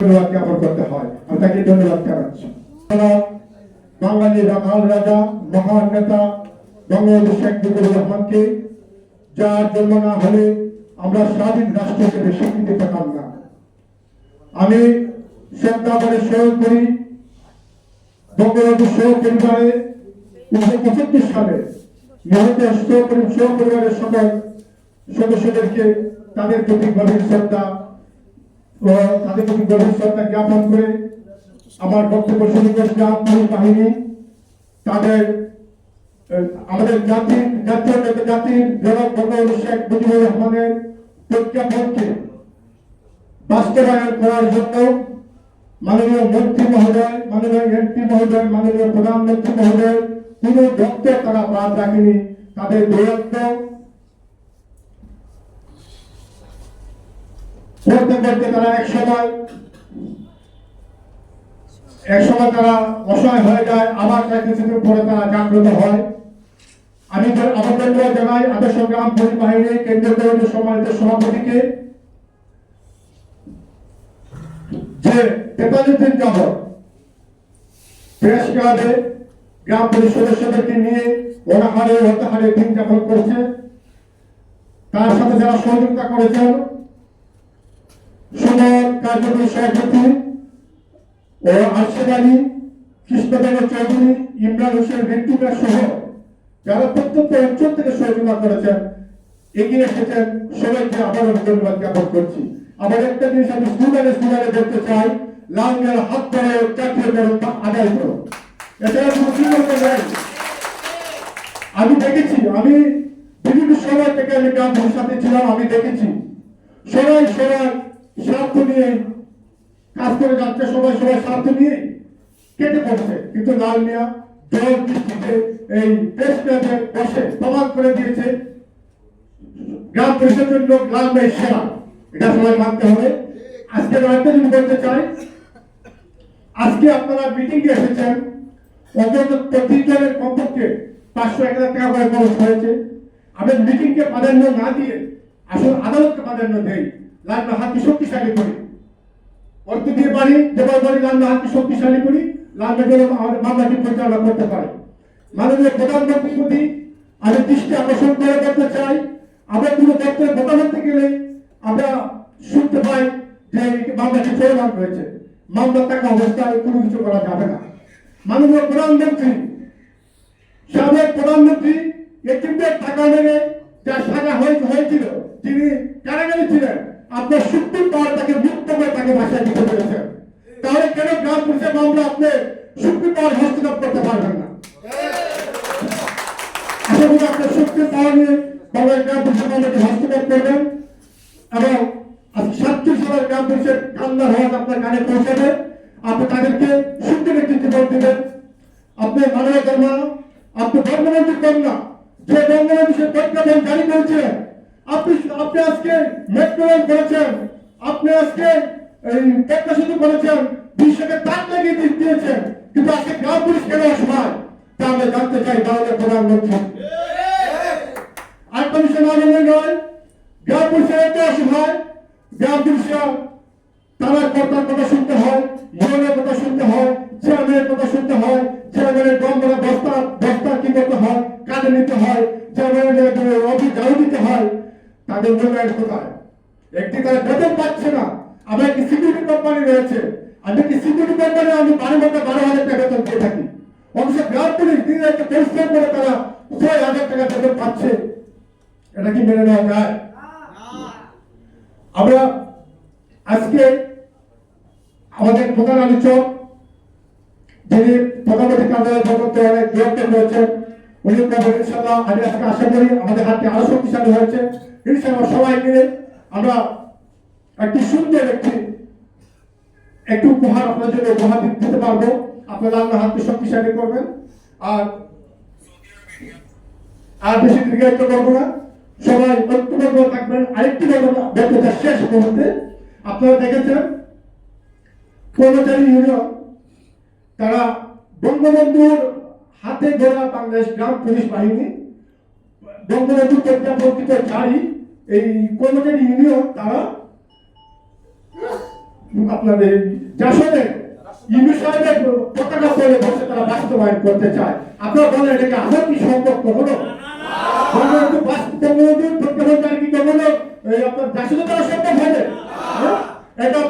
ধন্যবাদ জ্ঞাপন করতে হয়। আমি তাকে ধন্যবাদ জানাচ্ছি। বাঙালি রাজা, মহান নেতা বঙ্গবন্ধু শেখ মুজিবুর রহমানকে, যার জন্ম না হলে আমরা স্বাধীন রাষ্ট্র হিসেবে স্বীকৃতি পেতাম না। আমি শ্রদ্ধা করে করি। বঙ্গবন্ধু সহ পরিবারে উনিশশো পঁচাত্তর সালে নিহত সহ পরিবারের সকল সদস্যদেরকে তাদের প্রতি গভীর শ্রদ্ধা ও তাদের প্রতি গভীর শ্রদ্ধা জ্ঞাপন করে আমার বক্তব্য শুরু করছিলাম বাহিনী, তাদের আমাদের জাতির জাতীয় জাতির জনক শেখ মুজিবুর রহমানের প্রজ্ঞাপনকে বাস্তবায়ন করার জন্য মাননীয় মন্ত্রী মহোদয়, মাননীয় এমপি মহোদয়, মাননীয় প্রধানমন্ত্রী মহোদয় কোন দপ্তর তারা বাদ রাখেনি। তাদের দৌরত্ব করতে করতে তারা এক সময় এক সময় তারা অসহায় হয়ে যায়, আবার তারা কিছুদিন পরে তারা জাগ্রত হয়। আমি ধন্যবাদ জানাই আদর্শ গ্রাম পুলিশ বাহিনী কেন্দ্রীয় কমিটির সম্মানিত সভাপতিকে, যে তেতাল্লিশ দিন যাবৎ প্রেস ক্লাবে গ্রাম পুলিশ সদস্যদেরকে নিয়ে অনাহারে হতাহারে দিন যাপন করছে। তার সাথে যারা সহযোগিতা করেছেন সুমন কার্যকরী সভাপতি ও আরশেদ আলী কৃষ্ণদেব চৌধুরী, ইমরান হোসেন সহ যারা প্রত্যন্ত অঞ্চল থেকে সহযোগিতা করেছেন, এগিয়ে এসেছেন, সবাইকে আবার আমি ধন্যবাদ জ্ঞাপন করছি। আবার একটা জিনিস আমি চাই, লাল মেয়ের হাত ধরে চাকরি করো আদায় বিকল্প আমি দেখেছি, আমি বিভিন্ন সময় থেকে আমি গ্রাম সাথে ছিলাম, আমি দেখেছি। সবাই সবাই স্বার্থ নিয়ে কাজ করে যাচ্ছে, সবাই সবাই স্বার্থ নিয়ে কেটে পড়ছে। কিন্তু লাল মিয়া বৃষ্টিতে এই প্রমাণ করে দিয়েছে। গ্রাম পরিষদের জন্য লাল সেরা। এটা সবাই মানতে হবে। আজকে আরেকটা জিনিস বলতে চাই। আজকে আপনারা মিটিং এ এসেছেন। অন্তত প্রতিজনের কমপক্ষে পাঁচশো এক হাজার টাকা করে খরচ হয়েছে। আমি মিটিংকে প্রাধান্য না দিয়ে আসলে আদালতকে প্রাধান্য দেই। লাল হাতকে শক্তিশালী করি। অর্থ দিয়ে পারি যেবার পারি লাল হাতকে শক্তিশালী করি লাল যেন আমাদের মামলাটি পরিচালনা করতে পারে। মাননীয় প্রধানমন্ত্রীর প্রতি আমি দৃষ্টি আকর্ষণ করে করতে চাই, আমরা কোনো দপ্তরে বলতে গেলে আমরা শুনতে পাই যে মামলাটি চলমান রয়েছে মামলা থাকা অবস্থায় কোনো কিছু করা যাবে না। মাননীয় প্রধানমন্ত্রী সাবেক প্রধানমন্ত্রী এটিএমের টাকা মেরে যা সাজা হয়ে- হয়েছিল তিনি কারাগারে ছিলেন আপনার সুপ্রিম পাওয়ার তাকে মুক্ত করে তাকে বাসায় দিতে পেরেছেন তাহলে কেন গ্রাম পুলিশের মামলা আপনি সুপ্রিম পাওয়ার হস্তক্ষেপ করতে পারবেন না? আশা করি আপনার সুপ্রিম পাওয়ার নিয়ে বাংলাদেশ গ্রাম পুলিশের মামলাটি হস্তক্ষেপ করবেন এবং সাতচল্লিশ সালের গ্রাম পুলিশের কান্নার হওয়াজ আপনার কানে পৌঁছাবে। আপনি তাদেরকে সুন্দর একটি জীবন দিবেন। আপনি মানব ধর্ম আপনি বঙ্গবন্ধুর কন্যা, যে বঙ্গবন্ধু সে প্রজ্ঞাপন জারি করেছিলেন আপনি আজকে মেট্রো রেল করেছেন, আপনি আজকে সেতু করেছেন, বিশ্বকে তাক লাগিয়ে দিয়েছেন, কিন্তু আজকে গ্রাম পুলিশ কেন অসহায় তা আমরা জানতে চাই ভারতের প্রধানমন্ত্রী আর কমিশন আনন্দ নয়, গ্রাম পুলিশের অসহায় গ্রাম পুলিশরা তারা কর্তার কথা শুনতে হয় ইউনের কথা শুনতে হয় চেয়ারম্যানের কথা শুনতে হয় চেয়ারম্যানের গঙ্গরা বস্তা বস্তা কি করতে হয় কাজে নিতে হয় চেয়ারম্যানের অফিস ঝাড়ু দিতে হয় তাদের কোথায়? একটি তারা বেতন পাচ্ছে না। আমার একটি সিকিউরিটি কোম্পানি রয়েছে। আমি একটি সিকিউরিটি কোম্পানি আমি বারো ঘণ্টা, বারো হাজার টাকা বেতন দিয়ে থাকি? অবশ্য গ্রাম পুলিশ দিন একটা পরিশ্রম করে তারা ছয় হাজার টাকা বেতন পাচ্ছে। এটা কি মেনে নেওয়া যায়? আমরা আজকে আমাদের প্রধান আলোচক, যিনি প্রধানমন্ত্রী কার্যালয়ের জগতে অনেক বিরক্ত রয়েছেন আশা করি আমাদের হাতটি আরও শক্তিশালী হয়েছে। ইনশাল্লাহ সবাই মিলে আমরা একটি সুন্দর একটি একটু উপহার আপনার জন্য উপহার দিতে পারব। আপনারা আল্লাহ হাতকে শক্তিশালী করবেন। আর আর বেশি দীর্ঘায়িত করব সবাই থাকবেন। আরেকটি বক্তৃতা শেষ আপনারা দেখেছেন, কর্মচারী ইউনিয়ন, তারা বঙ্গবন্ধুর হাতে গড়া বাংলাদেশ গ্রাম পুলিশ বাহিনী। বঙ্গবন্ধু প্রজ্ঞাপত্রিত জারি এই কর্মচারী ইউনিয়ন তারা আপনার এই জাসনে ইনু সাহেবের পতাকা বসে তারা বাস্তবায়ন করতে চায়। আপনারা বলেন, এটাকে আদৌ কি সম্ভব বঙ্গবন্ধু কি আপনার জাসনে তারা সম্ভব হবে? হ্যাঁ? এটা